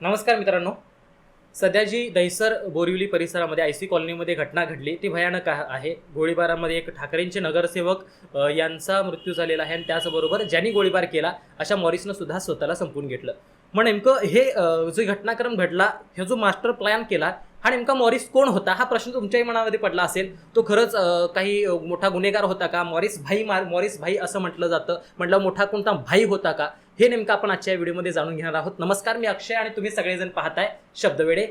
नमस्कार मित्रांनो. सध्या जी दहिसर बोरिवली परिसरामध्ये आय सी कॉलनीमध्ये घटना घडली ती भयानक आहे. गोळीबारामध्ये एक ठाकरेंचे नगरसेवक यांचा मृत्यू झालेला आहे आणि त्याचबरोबर ज्यांनी गोळीबार केला अशा मॉरिसनं सुद्धा स्वतःला संपून घेतलं. मग नेमकं हे जो घटनाक्रम घडला हे जो मास्टर प्लॅन केला हा नेमका मॉरिस कोण होता? हा प्रश्न तुमच्याही मनामध्ये पडला असेल. तो खरंच काही मोठा गुन्हेगार होता का? मॉरिस भाई मार मॉरिस भाई असं म्हटलं जातं. म्हटलं मोठा कोणता भाई होता का? हे नेमकं आपण आजच्या व्हिडिओमध्ये जाणून घेणार आहोत. नमस्कार मी अक्षय आणि तुम्ही सगळेजण पाहताय शब्दवेडे.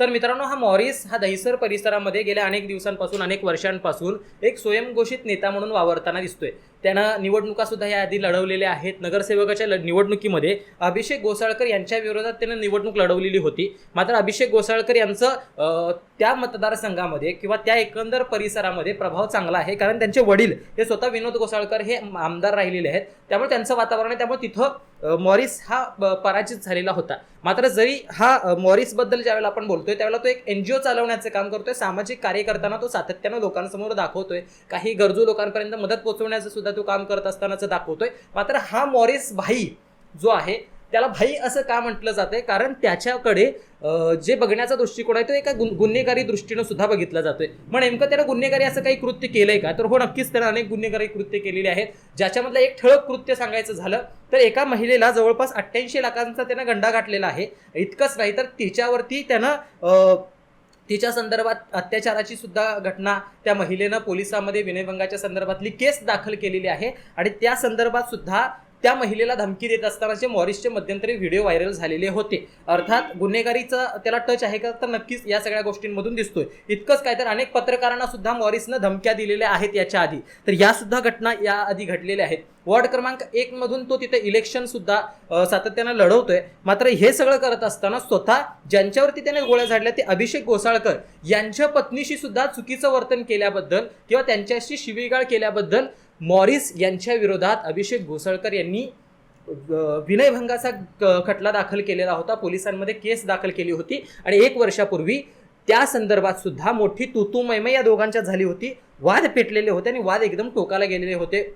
तर मित्रांनो हा मॉरिस हा दहिसर परिसरामध्ये गेल्या अनेक दिवसांपासून अनेक वर्षांपासून एक स्वयंघोषित नेता म्हणून वावरताना दिसतोय. त्यानं निवडणुकासुद्धा याआधी लढवलेल्या आहेत. नगरसेवकाच्या ल- निवडणुकीमध्ये अभिषेक गोसाळकर यांच्या विरोधात त्यानं निवडणूक लढवलेली होती. मात्र अभिषेक गोसाळकर यांचं त्या मतदारसंघामध्ये किंवा त्या एकंदर परिसरामध्ये प्रभाव चांगला आहे. कारण त्यांचे वडील हे स्वतः विनोद गोसाळकर हे आमदार राहिलेले आहेत. त्यामुळे त्यांचं वातावरण आहे. त्यामुळे तिथं मॉरिस हा ब- पराजित झालेला होता. मात्र जरी हा मॉरिसबद्दल ज्यावेळेला आपण बोलतोय त्यावेळेला तो एक एन जी ओ चालवण्याचं काम करतोय. सामाजिक कार्य करताना तो सातत्यानं लोकांसमोर दाखवतोय. काही गरजू लोकांपर्यंत मदत पोहोचवण्याचं सुद्धा तो काम करत असतानाच दाखवतोय. मात्र हा मॉरिस भाई जो आहे त्याला भाई असं का म्हटलं जातंय? कारण त्याच्याकडे जे बघण्याचा दृष्टिकोन आहे तो एका गुन- गुन्हेगारी दृष्टीनं सुद्धा बघितला जातोय. मग नेमकं त्यानं गुन्हेगारी असं काही कृत्य केलंय का? तर हो नक्कीच त्यानं अनेक गुन्हेगारी कृत्य केलेली आहेत. ज्याच्यामधलं एक ठळक कृत्य सांगायचं झालं तर एका महिलेला जवळपास अठ्ठ्याऐंशी लाखांचा त्यानं गंडा गाठलेला आहे. इतकंच नाही तर तिच्यावरती त्यानं तिच्या संदर्भात अत्याचाराची सुद्धा घटना त्या महिलेनं पोलिसामध्ये विनयभंगाच्या संदर्भातली केस दाखल केलेली आहे. आणि त्या संदर्भात सुद्धा त्या महिलेला धमकी देत असतानाचे मॉरिसचे मध्यंतरी व्हिडिओ व्हायरल झालेले होते. अर्थात गुन्हेगारीचा त्याला टच आहे का तर नक्कीच या सगळ्या गोष्टींमधून दिसतोय. इतकंच काय तर अनेक पत्रकारांना सुद्धा मॉरिसनं धमक्या दिलेल्या आहेत याच्या आधी. तर या सुद्धा घटना या आधी घडलेल्या आहेत. वॉर्ड क्रमांक एक मधून तो तिथे इलेक्शन सुद्धा सातत्यानं लढवतोय. मात्र हे सगळं करत असताना स्वतः ज्यांच्यावरती त्याने गोळ्या झाडल्या ते अभिषेक गोसाळकर यांच्या पत्नीशी सुद्धा चुकीचं वर्तन केल्याबद्दल किंवा त्यांच्याशी शिवीगाळ केल्याबद्दल मॉरिस यांच्या विरोधात अभिषेक घोसळकर यांनी विनयभंगाचा क- खटला दाखल केलेला होता. पोलिसांमध्ये केस दाखल केली होती आणि एक वर्षापूर्वी त्या संदर्भात सुद्धा मोठी तुतू या दोघांच्या झाली होती. वाद पेटलेले होते आणि वाद एकदम टोकाला गेलेले होते.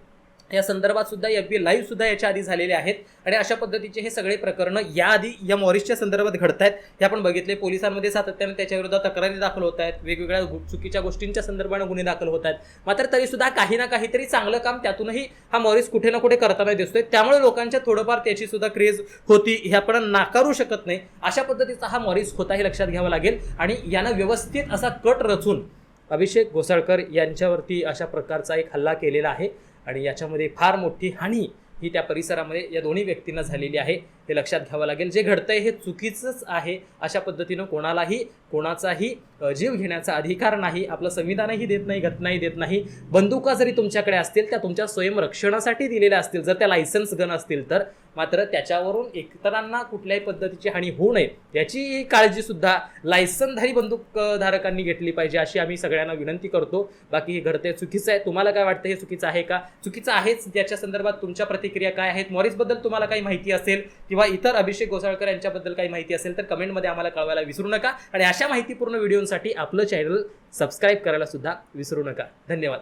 या संदर्भात सुद्धा एफ बी लाईव्ह सुद्धा याच्या आधी झालेले आहेत. आणि अशा पद्धतीचे हे सगळे प्रकरणं याआधी या मॉरिसच्या संदर्भात घडत आहेत हे आपण बघितले पोलिसांमध्ये सातत्याने त्याच्याविरोधात तक्रारी दाखल होत आहेत वेगवेगळ्या चुकीच्या गोष्टींच्या संदर्भाने गुन्हे दाखल होत आहेत मात्र तरी सुद्धा काही ना काहीतरी चांगलं काम त्यातूनही हा मॉरिस कुठे ना कुठे करताना दिसतोय. त्यामुळे लोकांच्या थोडंफार त्याची सुद्धा क्रेज होती हे आपण नाकारू शकत नाही. अशा पद्धतीचा हा मॉरिस होता हे लक्षात घ्यावं लागेल. आणि यानं व्यवस्थित असा कट रचून अभिषेक घोसाळकर यांच्यावरती अशा प्रकारचा एक हल्ला केलेला आहे. आणि याच्यामध्ये फार मोठी हानी ही त्या परिसरामध्ये या दोन्ही व्यक्तींना झालेली आहे. हे लक्षात घ्यावं लागेल. जे घडतंय हे चुकीचंच आहे. अशा पद्धतीनं कोणालाही कोणाचाही जीव घेण्याचा अधिकार नाही. आपलं संविधानही देत नाही घटनाही देत नाही. बंदुका जरी तुमच्याकडे असतील त्या तुमच्या स्वयंरक्षणासाठी दिलेल्या असतील. जर त्या लायसन्स गन असतील तर. मात्र त्याच्यावरून इतरांना कुठल्याही पद्धतीची हानी होऊ नये. याची काळजीसुद्धा लायसनधारी बंदूकधारकांनी घेतली पाहिजे अशी आम्ही सगळ्यांना विनंती करतो. बाकी हे घडतंय चुकीचं आहे. तुम्हाला काय वाटतं? हे चुकीचं आहे का? चुकीचं आहेच. याच्या संदर्भात तुमच्या प्रतिक्रिया काय आहेत? मॉरिसबद्दल तुम्हाला काही माहिती असेल किंवा इतर अभिषेक गोसाळकर यांच्याबद्दल काही माहिती असेल तर कमेंटमध्ये आम्हाला कळवायला विसरू नका. आणि अशा माहितीपूर्ण व्हिडिओसाठी आपलं चॅनल सबस्क्राईब करायला सुद्धा विसरू नका. धन्यवाद.